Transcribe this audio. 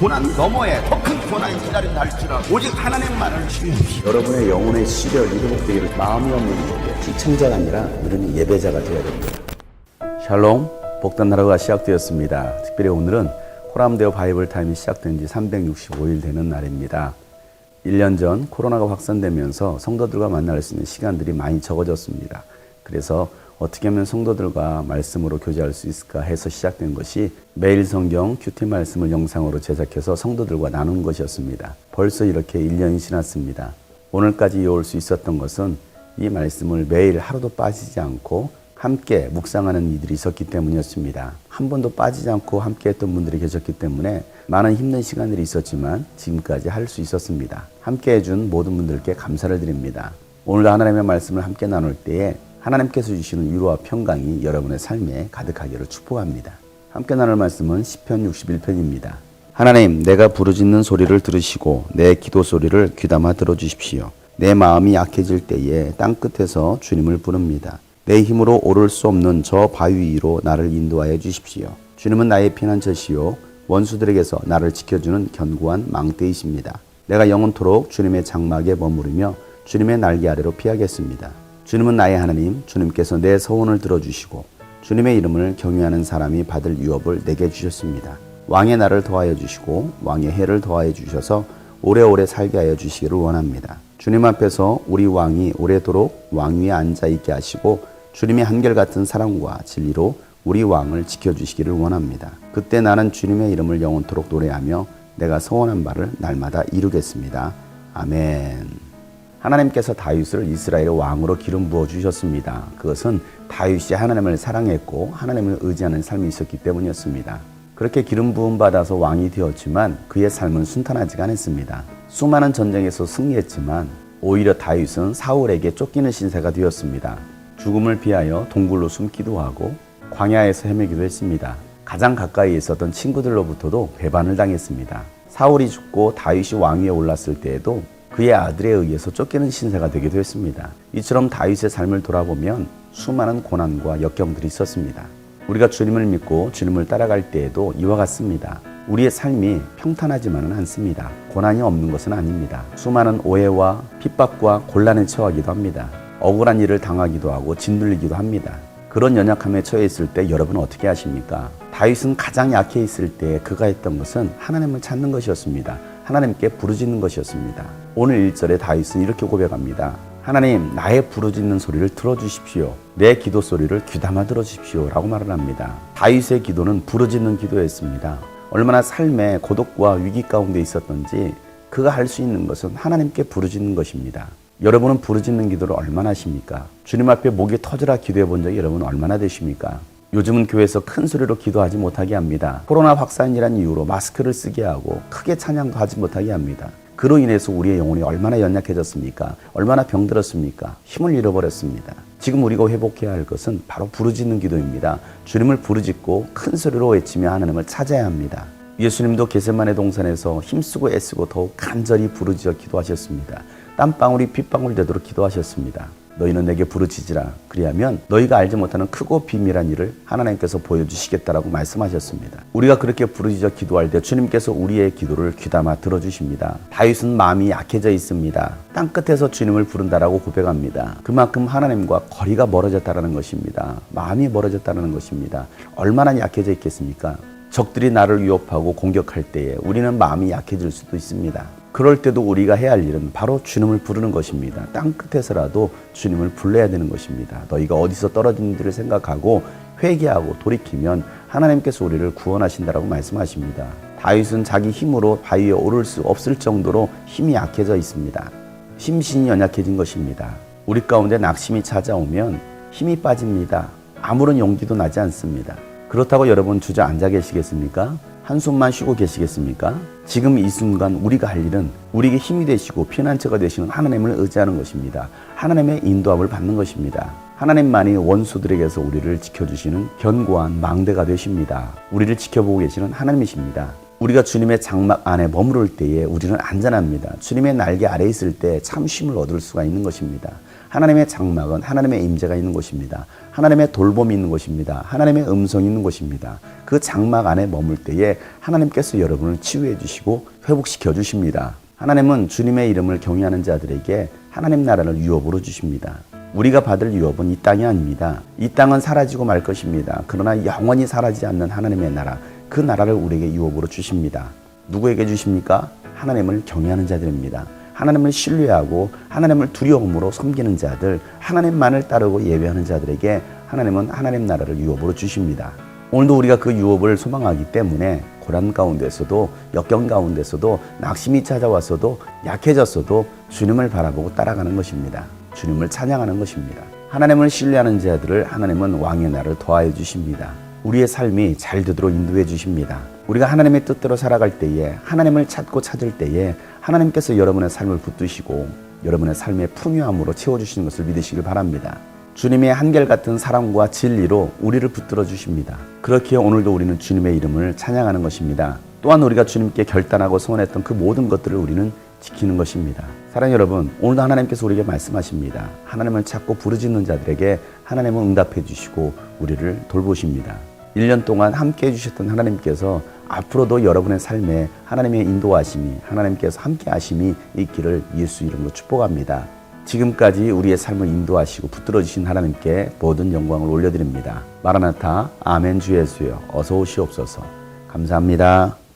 고난 너머에 더 큰 고난이 기다린다 할지라도 오직 하나님만을 신뢰하십시오. 여러분의 영혼의 시력이 회복되기를 마음이 없는 분에게 시청자가 아니라 우리는 예배자가 되어야 됩니다. 샬롬, 복단 나라가 시작되었습니다. 특별히 오늘은 코람데오 바이블 타임이 시작된 지 365일 되는 날입니다. 1년 전 코로나가 확산되면서 성도들과 만날 수 있는 시간들이 많이 적어졌습니다. 그래서 어떻게 하면 성도들과 말씀으로 교제할 수 있을까 해서 시작된 것이 매일 성경 큐티 말씀을 영상으로 제작해서 성도들과 나눈 것이었습니다. 벌써 이렇게 1년이 지났습니다. 오늘까지 이어올 수 있었던 것은 이 말씀을 매일 하루도 빠지지 않고 함께 묵상하는 이들이 있었기 때문이었습니다. 한 번도 빠지지 않고 함께 했던 분들이 계셨기 때문에 많은 힘든 시간들이 있었지만 지금까지 할 수 있었습니다. 함께 해준 모든 분들께 감사를 드립니다. 오늘도 하나님의 말씀을 함께 나눌 때에 하나님께서 주시는 위로와 평강이 여러분의 삶에 가득하기를 축복합니다. 함께 나눌 말씀은 시편 61편입니다. 하나님, 내가 부르짖는 소리를 들으시고 내 기도 소리를 귀담아 들어주십시오. 내 마음이 약해질 때에 땅 끝에서 주님을 부릅니다. 내 힘으로 오를 수 없는 저 바위 위로 나를 인도하여 주십시오. 주님은 나의 피난처시요 원수들에게서 나를 지켜주는 견고한 망대이십니다. 내가 영원토록 주님의 장막에 머무르며 주님의 날개 아래로 피하겠습니다. 주님은 나의 하나님, 주님께서 내 서원을 들어주시고 주님의 이름을 경외하는 사람이 받을 유업을 내게 주셨습니다. 왕의 날을 더하여 주시고 왕의 해를 더하여 주셔서 오래오래 살게 하여 주시기를 원합니다. 주님 앞에서 우리 왕이 오래도록 왕위에 앉아 있게 하시고 주님의 한결같은 사랑과 진리로 우리 왕을 지켜주시기를 원합니다. 그때 나는 주님의 이름을 영원토록 노래하며 내가 소원한 바를 날마다 이루겠습니다. 아멘. 하나님께서 다윗을 이스라엘의 왕으로 기름 부어 주셨습니다. 그것은 다윗이 하나님을 사랑했고 하나님을 의지하는 삶이 있었기 때문이었습니다. 그렇게 기름 부음 받아서 왕이 되었지만 그의 삶은 순탄하지가 않았습니다. 수많은 전쟁에서 승리했지만 오히려 다윗은 사울에게 쫓기는 신세가 되었습니다. 죽음을 피하여 동굴로 숨기도 하고 광야에서 헤매기도 했습니다. 가장 가까이 있었던 친구들로부터도 배반을 당했습니다. 사울이 죽고 다윗이 왕위에 올랐을 때에도 그의 아들에 의해서 쫓기는 신세가 되기도 했습니다. 이처럼 다윗의 삶을 돌아보면 수많은 고난과 역경들이 있었습니다. 우리가 주님을 믿고 주님을 따라갈 때에도 이와 같습니다. 우리의 삶이 평탄하지만은 않습니다. 고난이 없는 것은 아닙니다. 수많은 오해와 핍박과 곤란에 처하기도 합니다. 억울한 일을 당하기도 하고 짓눌리기도 합니다. 그런 연약함에 처해 있을 때 여러분 어떻게 하십니까? 다윗은 가장 약해 있을 때 그가 했던 것은 하나님을 찾는 것이었습니다. 하나님께 부르짖는 것이었습니다. 오늘 1절에 다윗은 이렇게 고백합니다. 하나님, 나의 부르짖는 소리를 들어주십시오. 내 기도 소리를 귀담아 들어주십시오. 라고 말을 합니다. 다윗의 기도는 부르짖는 기도였습니다. 얼마나 삶의 고독과 위기 가운데 있었던지 그가 할 수 있는 것은 하나님께 부르짖는 것입니다. 여러분은 부르짖는 기도를 얼마나 하십니까? 주님 앞에 목이 터져라 기도해 본 적이 여러분 얼마나 되십니까? 요즘은 교회에서 큰 소리로 기도하지 못하게 합니다. 코로나 확산이란 이유로 마스크를 쓰게 하고 크게 찬양도 하지 못하게 합니다. 그로 인해서 우리의 영혼이 얼마나 연약해졌습니까? 얼마나 병들었습니까? 힘을 잃어버렸습니다. 지금 우리가 회복해야 할 것은 바로 부르짖는 기도입니다. 주님을 부르짖고 큰 소리로 외치며 하나님을 찾아야 합니다. 예수님도 게세만의 동산에서 힘쓰고 애쓰고 더욱 간절히 부르짖어 기도하셨습니다. 땀방울이 빗방울 되도록 기도하셨습니다. 너희는 내게 부르짖으라. 그리하면 너희가 알지 못하는 크고 비밀한 일을 하나님께서 보여주시겠다라고 말씀하셨습니다. 우리가 그렇게 부르짖어 기도할 때 주님께서 우리의 기도를 귀담아 들어주십니다. 다윗은 마음이 약해져 있습니다. 땅 끝에서 주님을 부른다라고 고백합니다. 그만큼 하나님과 거리가 멀어졌다라는 것입니다. 마음이 멀어졌다는 것입니다. 얼마나 약해져 있겠습니까? 적들이 나를 위협하고 공격할 때에 우리는 마음이 약해질 수도 있습니다. 그럴 때도 우리가 해야 할 일은 바로 주님을 부르는 것입니다. 땅 끝에서라도 주님을 불러야 되는 것입니다. 너희가 어디서 떨어진지를 생각하고 회개하고 돌이키면 하나님께서 우리를 구원하신다라고 말씀하십니다. 다윗은 자기 힘으로 바위에 오를 수 없을 정도로 힘이 약해져 있습니다. 심신이 연약해진 것입니다. 우리 가운데 낙심이 찾아오면 힘이 빠집니다. 아무런 용기도 나지 않습니다. 그렇다고 여러분 주저앉아 계시겠습니까? 한숨만 쉬고 계시겠습니까? 지금 이 순간 우리가 할 일은 우리에게 힘이 되시고 피난처가 되시는 하나님을 의지하는 것입니다. 하나님의 인도함을 받는 것입니다. 하나님만이 원수들에게서 우리를 지켜주시는 견고한 망대가 되십니다. 우리를 지켜보고 계시는 하나님이십니다. 우리가 주님의 장막 안에 머무를 때에 우리는 안전합니다. 주님의 날개 아래 있을 때 참 쉼을 얻을 수가 있는 것입니다. 하나님의 장막은 하나님의 임재가 있는 곳입니다. 하나님의 돌봄이 있는 곳입니다. 하나님의 음성이 있는 곳입니다. 그 장막 안에 머물 때에 하나님께서 여러분을 치유해 주시고 회복시켜 주십니다. 하나님은 주님의 이름을 경외하는 자들에게 하나님 나라를 유업으로 주십니다. 우리가 받을 유업은 이 땅이 아닙니다. 이 땅은 사라지고 말 것입니다. 그러나 영원히 사라지지 않는 하나님의 나라, 그 나라를 우리에게 유업으로 주십니다. 누구에게 주십니까? 하나님을 경외하는 자들입니다. 하나님을 신뢰하고 하나님을 두려움으로 섬기는 자들, 하나님만을 따르고 예배하는 자들에게 하나님은 하나님 나라를 유업으로 주십니다. 오늘도 우리가 그 유업을 소망하기 때문에 고난 가운데서도 역경 가운데서도 낙심이 찾아왔어도 약해졌어도 주님을 바라보고 따라가는 것입니다. 주님을 찬양하는 것입니다. 하나님을 신뢰하는 자들을 하나님은 왕의 나를 더하여 주십니다. 우리의 삶이 잘 되도록 인도해 주십니다. 우리가 하나님의 뜻대로 살아갈 때에 하나님을 찾고 찾을 때에 하나님께서 여러분의 삶을 붙드시고 여러분의 삶의 풍요함으로 채워주시는 것을 믿으시길 바랍니다. 주님의 한결같은 사랑과 진리로 우리를 붙들어 주십니다. 그렇게 오늘도 우리는 주님의 이름을 찬양하는 것입니다. 또한 우리가 주님께 결단하고 소원했던 그 모든 것들을 우리는 지키는 것입니다. 사랑 여러분, 오늘도 하나님께서 우리에게 말씀하십니다. 하나님을 찾고 부르짖는 자들에게 하나님은 응답해 주시고 우리를 돌보십니다. 1년 동안 함께 해주셨던 하나님께서 앞으로도 여러분의 삶에 하나님의 인도하심이, 하나님께서 함께 하심이 있기를 예수 이름으로 축복합니다. 지금까지 우리의 삶을 인도하시고 붙들어 주신 하나님께 모든 영광을 올려드립니다. 마라나타 아멘 주 예수여 어서 오시옵소서. 감사합니다.